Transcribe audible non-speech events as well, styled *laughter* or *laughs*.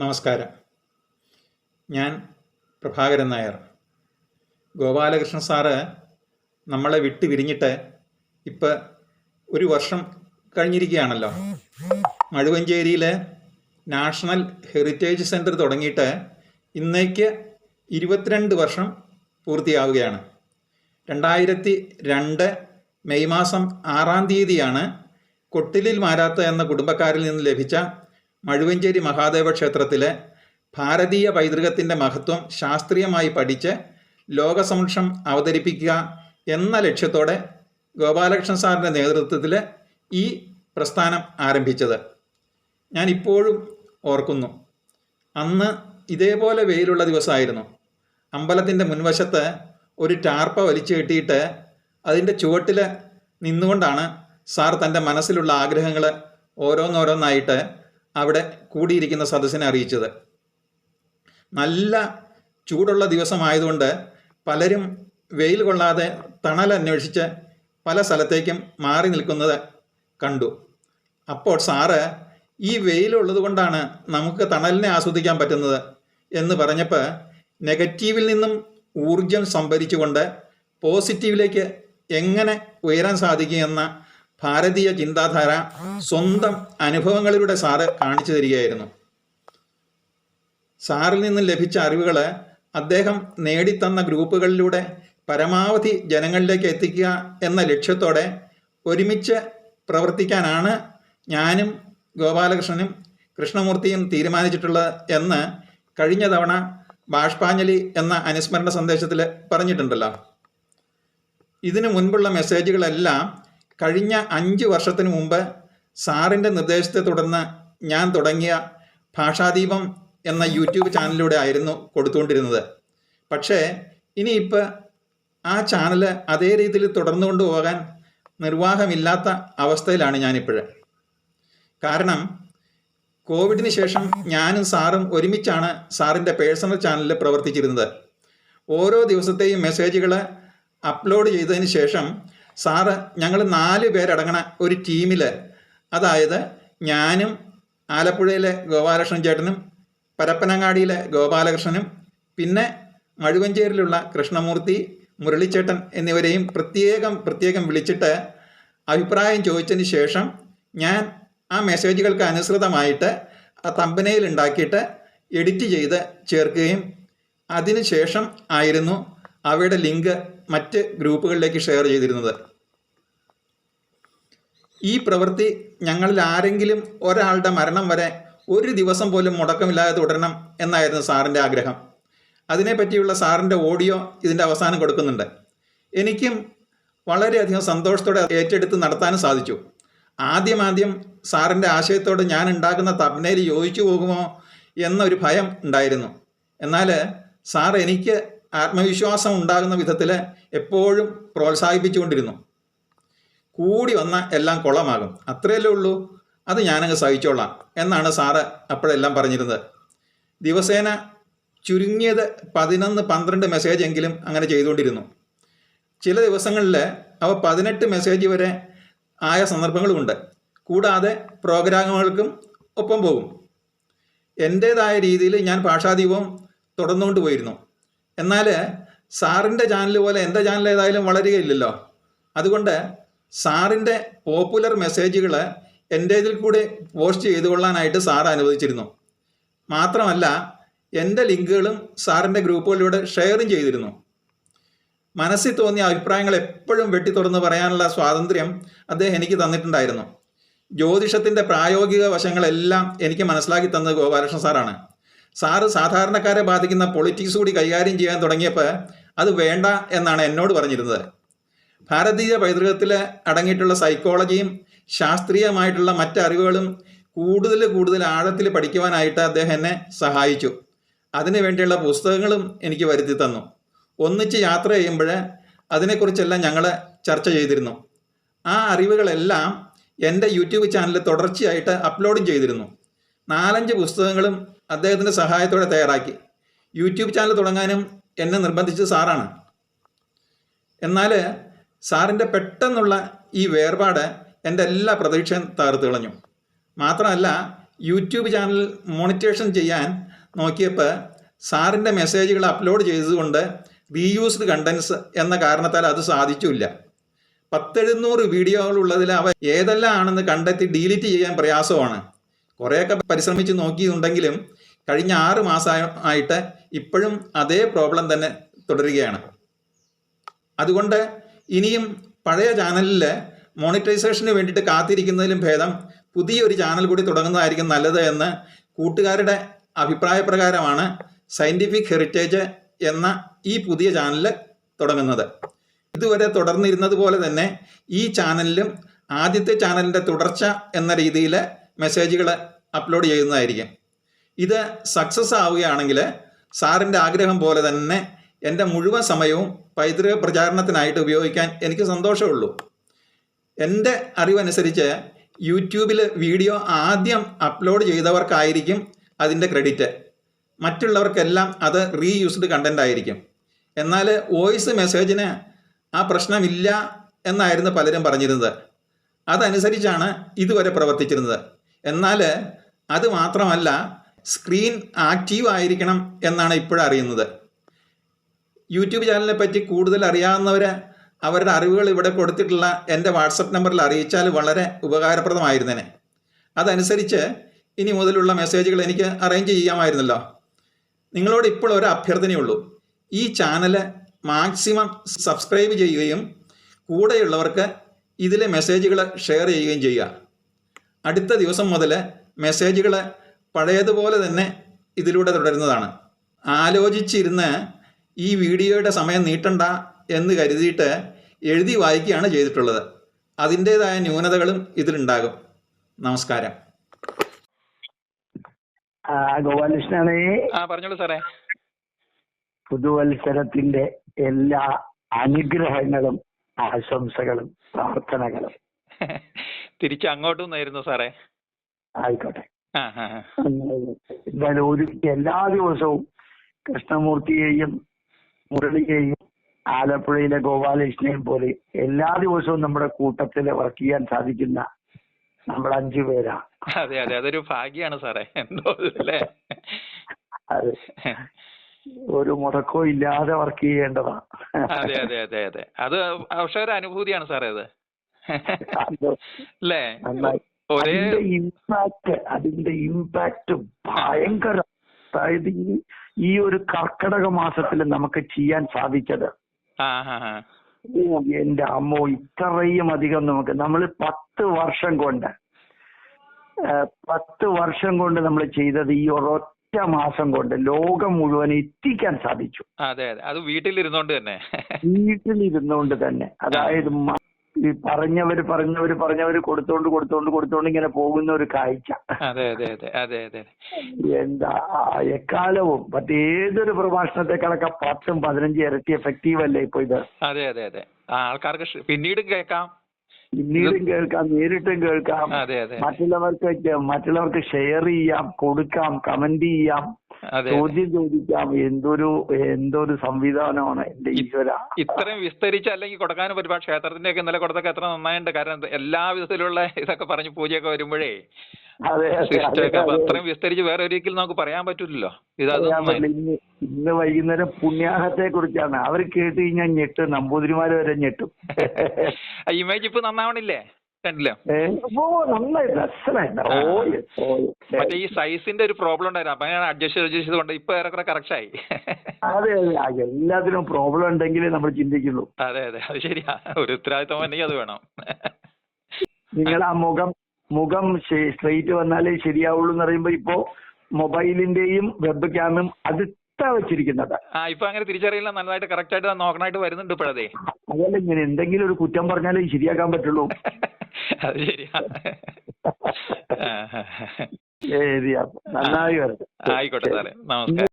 നമസ്കാരം. ഞാൻ പ്രഭാകരൻ നായർ. ഗോപാലകൃഷ്ണൻ സാറ് നമ്മളെ വിട്ട് പിരിഞ്ഞിട്ട് ഇപ്പം ഒരു വർഷം കഴിഞ്ഞിരിക്കുകയാണല്ലോ. മഴുവഞ്ചേരിയിലെ നാഷണൽ ഹെറിറ്റേജ് സെന്റർ തുടങ്ങിയിട്ട് ഇന്നേക്ക് ഇരുപത്തിരണ്ട് വർഷം പൂർത്തിയാവുകയാണ്. രണ്ടായിരത്തി രണ്ട് മെയ് മാസം ആറാം തീയതിയാണ് കൊട്ടിലിൽ മാരാത്ത എന്ന കുടുംബക്കാരിൽ നിന്ന് ലഭിച്ച മഴുവഞ്ചേരി മഹാദേവ ക്ഷേത്രത്തിലെ ഭാരതീയ പൈതൃകത്തിന്റെ മഹത്വം ശാസ്ത്രീയമായി പഠിച്ച് ലോകസമക്ഷം അവതരിപ്പിക്കുക എന്ന ലക്ഷ്യത്തോടെ ഗോപാലകൃഷ്ണൻ സാറിന്റെ നേതൃത്വത്തിൽ ഈ പ്രസ്ഥാനം ആരംഭിച്ചത്. ഞാൻ ഇപ്പോഴും ഓർക്കുന്നു. അന്ന് ഇതേപോലെ വെയിലുള്ള ദിവസമായിരുന്നു. അമ്പലത്തിന്റെ മുൻവശത്ത് ഒരു ടാർപ്പ വലിച്ചു കെട്ടിയിട്ട് അതിന്റെ ചുവട്ടിൽ നിന്നുകൊണ്ടാണ് സാർ തന്റെ മനസ്സിലുള്ള ആഗ്രഹങ്ങൾ ഓരോന്നോരോന്നായിട്ട് അവിടെ കൂടിയിരിക്കുന്ന സദസ്സിനെ അറിയിച്ചത്. നല്ല ചൂടുള്ള ദിവസമായതുകൊണ്ട് പലരും വെയിൽ കൊള്ളാതെ തണൽ അന്വേഷിച്ച് പല സ്ഥലത്തേക്കും മാറി നിൽക്കുന്നത് കണ്ടു. അപ്പോൾ സാറ് ഈ വെയിലുള്ളത് കൊണ്ടാണ് നമുക്ക് തണലിനെ ആസ്വദിക്കാൻ പറ്റുന്നത് എന്ന് പറഞ്ഞപ്പോൾ നെഗറ്റീവിൽ നിന്നും ഊർജം സംഭരിച്ചുകൊണ്ട് പോസിറ്റീവിലേക്ക് എങ്ങനെ ഉയരാൻ സാധിക്കുമെന്ന ഭാരതീയ ചിന്താധാര സ്വന്തം അനുഭവങ്ങളിലൂടെ സാറ് കാണിച്ചു തരികയായിരുന്നു. സാറിൽ നിന്നും ലഭിച്ച അറിവുകൾ അദ്ദേഹം നേടിത്തന്ന ഗ്രൂപ്പുകളിലൂടെ പരമാവധി ജനങ്ങളിലേക്ക് എത്തിക്കുക എന്ന ലക്ഷ്യത്തോടെ ഒരുമിച്ച് പ്രവർത്തിക്കാനാണ് ഞാനും ഗോപാലകൃഷ്ണനും കൃഷ്ണമൂർത്തിയും തീരുമാനിച്ചിട്ടുള്ളത് എന്ന് കഴിഞ്ഞ തവണ ബാഷ്പാഞ്ജലി എന്ന അനുസ്മരണ സന്ദേശത്തിൽ പറഞ്ഞിട്ടുണ്ടല്ലോ. ഇതിനു മുൻപുള്ള മെസ്സേജുകളെല്ലാം കഴിഞ്ഞ അഞ്ച് വർഷത്തിന് മുമ്പ് സാറിന്റെ നിർദ്ദേശത്തെ തുടർന്ന് ഞാൻ തുടങ്ങിയ ഭാഷാദീപം എന്ന യൂട്യൂബ് ചാനലിലൂടെ ആയിരുന്നു കൊടുത്തുകൊണ്ടിരുന്നത്. പക്ഷേ ഇനിയിപ്പോൾ ആ ചാനൽ അതേ രീതിയിൽ തുടർന്നു കൊണ്ടുപോകാൻ നിർവാഹമില്ലാത്ത അവസ്ഥയിലാണ് ഞാനിപ്പോൾ കാരണം കോവിഡിന് ശേഷം ഞാനും സാറും ഒരുമിച്ചാണ് സാറിന്റെ പേഴ്സണൽ ചാനലിൽ പ്രവർത്തിച്ചിരുന്നത്. ഓരോ ദിവസത്തെയും മെസ്സേജുകൾ അപ്ലോഡ് ചെയ്തതിന് ശേഷം സാറ് ഞങ്ങൾ നാല് പേരടങ്ങണ ഒരു ടീമിൽ അതായത് ഞാനും ആലപ്പുഴയിലെ ഗോപാലകൃഷ്ണൻ ചേട്ടനും പരപ്പനങ്ങാടിയിലെ ഗോപാലകൃഷ്ണനും പിന്നെ മഴുവഞ്ചേരിയിലുള്ള കൃഷ്ണമൂർത്തി മുരളിച്ചേട്ടൻ എന്നിവരെയും പ്രത്യേകം പ്രത്യേകം വിളിച്ചിട്ട് അഭിപ്രായം ചോദിച്ചതിന് ശേഷം ഞാൻ ആ മെസ്സേജുകൾക്ക് അനുസൃതമായിട്ട് ആ തമ്പനയിൽ ഉണ്ടാക്കിയിട്ട് എഡിറ്റ് ചെയ്ത് ചേർക്കുകയും അതിനുശേഷം ആയിരുന്നു അവയുടെ ലിങ്ക് മറ്റ് ഗ്രൂപ്പുകളിലേക്ക് ഷെയർ ചെയ്തിരുന്നത്. ഈ പ്രവൃത്തി ഞങ്ങളിൽ ആരെങ്കിലും ഒരാളുടെ മരണം വരെ ഒരു ദിവസം പോലും മുടക്കമില്ലാതെ തുടരണം എന്നായിരുന്നു സാറിന്റെ ആഗ്രഹം. അതിനെപ്പറ്റിയുള്ള സാറിന്റെ ഓഡിയോ ഇതിന്റെ അവസാനം കൊടുക്കുന്നുണ്ട്. എനിക്കും വളരെയധികം സന്തോഷത്തോടെ ഏറ്റെടുത്ത് നടത്താനും സാധിച്ചു. ആദ്യമാദ്യം സാറിന്റെ ആശയത്തോട് ഞാൻ ഉണ്ടാക്കുന്ന തബ്നയിൽ യോജിച്ചു പോകുമോ എന്നൊരു ഭയം ഉണ്ടായിരുന്നു. എന്നാൽ സാർ എനിക്ക് ആത്മവിശ്വാസം ഉണ്ടാകുന്ന വിധത്തിൽ എപ്പോഴും പ്രോത്സാഹിപ്പിച്ചുകൊണ്ടിരുന്നു. കൂടി വന്ന എല്ലാം കുളമാകും അത്രയല്ലേ ഉള്ളൂ. അത് ഞാനങ്ങ് സഹിച്ചോളാം എന്നാണ് സാറ് അപ്പോഴെല്ലാം പറഞ്ഞിരുന്നത്. ദിവസേന ചുരുങ്ങിയത് പതിനൊന്ന് പന്ത്രണ്ട് മെസ്സേജ് എങ്കിലും അങ്ങനെ ചെയ്തുകൊണ്ടിരുന്നു. ചില ദിവസങ്ങളിൽ അവ പതിനെട്ട് മെസ്സേജ് വരെ ആയ സന്ദർഭങ്ങളുമുണ്ട്. കൂടാതെ പ്രോഗ്രാമുകൾക്കും ഒപ്പം പോകും. എന്റേതായ രീതിയിൽ ഞാൻ ഭാഷാദീപം തുടർന്നുകൊണ്ട് പോയിരുന്നു. എന്നാൽ സാറിന്റെ ചാനൽ പോലെ എന്റെ ചാനൽ ഏതായാലും വളരുകയില്ലല്ലോ. അതുകൊണ്ട് സാറിന്റെ പോപ്പുലർ മെസ്സേജുകൾ എന്റെ ഇതിൽ കൂടി പോസ്റ്റ് ചെയ്തു കൊള്ളാനായിട്ട് സാർ അനുവദിച്ചിരുന്നു. മാത്രമല്ല എന്റെ ലിങ്കുകളും സാറിന്റെ ഗ്രൂപ്പുകളിലൂടെ ഷെയറും ചെയ്തിരുന്നു. മനസ്സിൽ തോന്നിയ അഭിപ്രായങ്ങൾ എപ്പോഴും വെട്ടി തുറന്ന് പറയാനുള്ള സ്വാതന്ത്ര്യം അദ്ദേഹം എനിക്ക് തന്നിട്ടുണ്ടായിരുന്നു. ജ്യോതിഷത്തിന്റെ പ്രായോഗിക വശങ്ങളെല്ലാം എനിക്ക് മനസ്സിലാക്കി തന്നത് ഗോപാലകൃഷ്ണൻ സാറാണ്. സാറ് സാധാരണക്കാരെ ബാധിക്കുന്ന പൊളിറ്റിക്സ് കൂടി കൈകാര്യം ചെയ്യാൻ തുടങ്ങിയപ്പോൾ അത് വേണ്ട എന്നാണ് എന്നോട് പറഞ്ഞിരുന്നത്. ഭാരതീയ പൈതൃകത്തിൽ അടങ്ങിയിട്ടുള്ള സൈക്കോളജിയും ശാസ്ത്രീയമായിട്ടുള്ള മറ്ററിവുകളും കൂടുതൽ കൂടുതൽ ആഴത്തിൽ പഠിക്കുവാനായിട്ട് അദ്ദേഹം എന്നെ സഹായിച്ചു. അതിനു വേണ്ടിയുള്ള പുസ്തകങ്ങളും എനിക്ക് വരുത്തി തന്നു. ഒന്നിച്ച് യാത്ര ചെയ്യുമ്പോൾ അതിനെക്കുറിച്ചെല്ലാം ഞങ്ങൾ ചർച്ച ചെയ്തിരുന്നു. ആ അറിവുകളെല്ലാം എന്റെ യൂട്യൂബ് ചാനലിൽ തുടർച്ചയായിട്ട് അപ്ലോഡും ചെയ്തിരുന്നു. നാലഞ്ച് പുസ്തകങ്ങളും അദ്ദേഹത്തിന്റെ സഹായത്തോടെ തയ്യാറാക്കി. യൂട്യൂബ് ചാനൽ തുടങ്ങാനും എന്നെ നിർബന്ധിച്ചത് സാറാണ്. എന്നാൽ സാറിന്റെ പെട്ടെന്നുള്ള ഈ വേർപാട് എന്റെ എല്ലാ പ്രതീക്ഷയും തകർത്ത് കളഞ്ഞു. മാത്രമല്ല യൂട്യൂബ് ചാനൽ മോണിറ്റേഷൻ ചെയ്യാൻ നോക്കിയപ്പോൾ സാറിന്റെ മെസ്സേജുകൾ അപ്ലോഡ് ചെയ്തതുകൊണ്ട് റീയൂസ്ഡ് കണ്ടൻസ് എന്ന കാരണത്താൽ അത് സാധിച്ചില്ല. പത്തെഴുന്നൂറ് വീഡിയോകളുള്ളതിൽ അവ ഏതെല്ലാം ആണെന്ന് കണ്ടെത്തി ഡിലീറ്റ് ചെയ്യാൻ പ്രയാസമാണ്. കുറേയൊക്കെ പരിശ്രമിച്ച് നോക്കിയിട്ടുണ്ടെങ്കിലും കഴിഞ്ഞ ആറ് മാസമായിട്ട് ഇപ്പോഴും അതേ പ്രോബ്ലം തന്നെ തുടരുകയാണ്. അതുകൊണ്ട് ഇനിയും പഴയ ചാനലിൽ മോണിറ്റൈസേഷന് വേണ്ടിയിട്ട് കാത്തിരിക്കുന്നതിലും ഭേദം പുതിയൊരു ചാനൽ കൂടി തുടങ്ങുന്നതായിരിക്കും നല്ലത് എന്ന് കൂട്ടുകാരുടെ അഭിപ്രായ പ്രകാരമാണ് സയന്റിഫിക് ഹെറിറ്റേജ് എന്ന ഈ പുതിയ ചാനൽ തുടങ്ങുന്നത്. ഇതുവരെ തുടർന്നിരുന്നത് പോലെ തന്നെ ഈ ചാനലിലും ആദ്യത്തെ ചാനലിന്റെ തുടർച്ച എന്ന രീതിയിൽ മെസ്സേജുകൾ അപ്ലോഡ് ചെയ്യുന്നതായിരിക്കും. ഇത് സക്സസ് ആവുകയാണെങ്കിൽ സാറിന്റെ ആഗ്രഹം പോലെ തന്നെ എന്റെ മുഴുവൻ സമയവും പൈതൃക പ്രചാരണത്തിനായിട്ട് ഉപയോഗിക്കാൻ എനിക്ക് സന്തോഷമുള്ളൂ. എന്റെ അറിവനുസരിച്ച് യൂട്യൂബിൽ വീഡിയോ ആദ്യം അപ്ലോഡ് ചെയ്തവർക്കായിരിക്കും അതിന്റെ ക്രെഡിറ്റ് മറ്റുള്ളവർക്കെല്ലാം അത് റീയൂസ്ഡ് കണ്ടന്റ് ആയിരിക്കും. എന്നാൽ വോയിസ് മെസ്സേജിന് ആ പ്രശ്നമില്ല എന്നായിരുന്നു പലരും പറഞ്ഞിരുന്നത്. അതനുസരിച്ചാണ് ഇതുവരെ പ്രവർത്തിച്ചിരുന്നത്. എന്നാൽ അത് മാത്രമല്ല സ്ക്രീൻ ആക്റ്റീവ് ആയിരിക്കണം എന്നാണ് ഇപ്പോഴറിയുന്നത് യൂട്യൂബ് ചാനലിനെ പറ്റി കൂടുതൽ അറിയാവുന്നവർ അവരുടെ അറിവുകൾ ഇവിടെ കൊടുത്തിട്ടുള്ള എന്റെ വാട്സപ്പ് നമ്പറിൽ അറിയിച്ചാൽ വളരെ ഉപകാരപ്രദമായിരുന്നേനെ. അതനുസരിച്ച് ഇനി മുതലുള്ള മെസ്സേജുകൾ എനിക്ക് അറേഞ്ച് ചെയ്യാമായിരുന്നല്ലോ. നിങ്ങളോട് ഇപ്പോൾ ഒരു അഭ്യർത്ഥനയുള്ളൂ ഈ ചാനൽ മാക്സിമം സബ്സ്ക്രൈബ് ചെയ്യുകയും കൂടെയുള്ളവർക്ക് ഇതിലെ മെസ്സേജുകൾ ഷെയർ ചെയ്യുകയും ചെയ്യുക. അടുത്ത ദിവസം മുതൽ മെസ്സേജുകൾ പഴയതുപോലെ തന്നെ ഇതിലൂടെ തുടരുന്നതാണ്. ആലോചിച്ചിരുന്ന് ഈ വീഡിയോയുടെ സമയം നീട്ടണ്ട എന്ന് കരുതിയിട്ട് എഴുതി വായിക്കുകയാണ് ചെയ്തിട്ടുള്ളത്. അതിന്റേതായ ന്യൂനതകളും ഇതിലുണ്ടാകും. നമസ്കാരം. ആ ആ പറഞ്ഞോളൂ സാറേ. പുതുവത്സരത്തിന്റെ എല്ലാ അനുഗ്രഹങ്ങളും ആശംസകളും പ്രാർത്ഥനകളും. *laughs* തിരിച്ചു അങ്ങോട്ടും നിന്നായിരുന്നു സാറേ. ആയിക്കോട്ടെ. ആ. ഒരു എല്ലാ ദിവസവും കൃഷ്ണമൂർത്തിയെയും മുരളിയെയും ആലപ്പുഴയിലെ ഗോപാലകൃഷ്ണയും പോലെ എല്ലാ ദിവസവും നമ്മുടെ കൂട്ടത്തിൽ വർക്ക് ചെയ്യാൻ സാധിക്കുന്ന നമ്മൾ അഞ്ചു പേരാ. അതെ അതെ. അതൊരു ഭാഗ്യാണ് സാറേ. എന്തോ അല്ലേ അത്. ഒരു മുടക്കോ ഇല്ലാതെ വർക്ക് ചെയ്യേണ്ടതാ. അതെ അതെ അതെ അതെ. അത് പക്ഷെ ഒരു അനുഭൂതിയാണ് സാറേ അത്. അല്ലേ? അതിന്റെ ഇമ്പാക്ട് അതിന്റെ ഇമ്പാക്ട് ഭയങ്കര. അതായത് ഈ ഈ ഒരു കർക്കടക മാസത്തിൽ നമുക്ക് ചെയ്യാൻ സാധിച്ചത്. എന്റെ അമ്മോ ഇത്രയും അധികം നമുക്ക്. നമ്മൾ പത്ത് വർഷം കൊണ്ട് പത്ത് വർഷം കൊണ്ട് നമ്മൾ ചെയ്തത് ഈ ഒരൊറ്റ മാസം കൊണ്ട് ലോകം മുഴുവൻ എത്തിക്കാൻ സാധിച്ചു. അതെ അതെ. അത് വീട്ടിലിരുന്നോണ്ട് തന്നെ. വീട്ടിലിരുന്നോണ്ട് തന്നെ. അതായത് ഈ പറഞ്ഞവര് പറഞ്ഞവര് പറഞ്ഞവര് കൊടുത്തോണ്ട് കൊടുത്തോണ്ട് കൊടുത്തോണ്ട് ഇങ്ങനെ പോകുന്ന ഒരു കാഴ്ച. അതെ അതെ അതെ അതെ അതെ എന്താ എക്കാലവും മറ്റേതൊരു പ്രഭാഷണത്തെക്കാളൊക്കെ പത്തും പതിനഞ്ചും ഇരട്ടി എഫക്റ്റീവ് അല്ലേ ഇപ്പൊ ഇത്? അതെ അതെ അതെ. ആൾക്കാർക്ക് പിന്നീടും കേൾക്കാം. പിന്നീടും കേൾക്കാം നേരിട്ടും കേൾക്കാം. മറ്റുള്ളവർക്ക് മറ്റുള്ളവർക്ക് ഷെയർ ചെയ്യാം കൊടുക്കാം കമന്റ് ചെയ്യാം ചോദ്യം ചോദിക്കാം. എന്തൊരു എന്തൊരു സംവിധാനമാണ് എന്റെ ഈശ്വര. ഇത്രയും വിസ്തരിച്ച് അല്ലെങ്കിൽ കൊടുക്കാനും പറ്റും. പക്ഷേ ക്ഷേത്രത്തിന്റെ ഒക്കെ ഇന്നലെ കൊടുത്തൊക്കെ എത്ര നന്നായിട്ടുണ്ട് കാരണം എല്ലാ വിധത്തിലുള്ള ഇതൊക്കെ പറഞ്ഞ് പൂജയൊക്കെ വരുമ്പോഴേ അത്രയും വിസ്തരിച്ച് വേറെ ഒരിക്കലും നമുക്ക് പറയാൻ പറ്റില്ലല്ലോ ഇന്ന് വൈകുന്നേരം പുണ്യാഹത്തെ കുറിച്ചാണ് അവർ കേട്ട് കഴിഞ്ഞാൽ ഞെട്ട്. നമ്പൂതിരിമാര് വരെ ഞെട്ടും. ഇമേജ് ഇപ്പൊ നന്നാവണില്ലേ? കണ്ടില്ലേ. മറ്റേ ഈ സൈസിന്റെ ഒരു പ്രോബ്ലം ഉണ്ടായിരുന്നു. അപ്പൊ ഞാൻ അഡ്ജസ്റ്റ് അഡ്ജസ്റ്റ് ചെയ്തുകൊണ്ട് ഇപ്പൊ ഏറെക്കുറെ കറക്റ്റ് ആയി. അതെ അതെ. എല്ലാത്തിനും പ്രോബ്ലം ഉണ്ടെങ്കിൽ നമ്മൾ ചിന്തിക്കുള്ളൂ. അതെ അതെ. അത് ശരിയാ. ഒരു ഉത്തരവാദിത്വം ഉണ്ടെങ്കിൽ അത് വേണം. നിങ്ങൾ ആ മുഖം മുഖം സ്ട്രെയിറ്റ് വന്നാലേ ശരിയാവുള്ളൂ എന്ന് പറയുമ്പോ ഇപ്പോ മൊബൈലിന്റെയും വെബ് ക്യാമും അടുത്താ വെച്ചിരിക്കുന്നത്. ആ ഇപ്പൊ അങ്ങനെ തിരിച്ചറിയില്ല നല്ലതായിട്ട് കറക്റ്റ് ആയിട്ട് നോക്കണായിട്ട് വരുന്നുണ്ട് ഇപ്പോഴതേ. അതല്ല ഇങ്ങനെ എന്തെങ്കിലും ഒരു കുറ്റം പറഞ്ഞാലേ ശരിയാക്കാൻ പറ്റുള്ളൂ. *laughs* അത് ശരിയാ. ശരി നന്നായി വരട്ടെ ആയിക്കോട്ടെ സാറേ. നമസ്കാരം.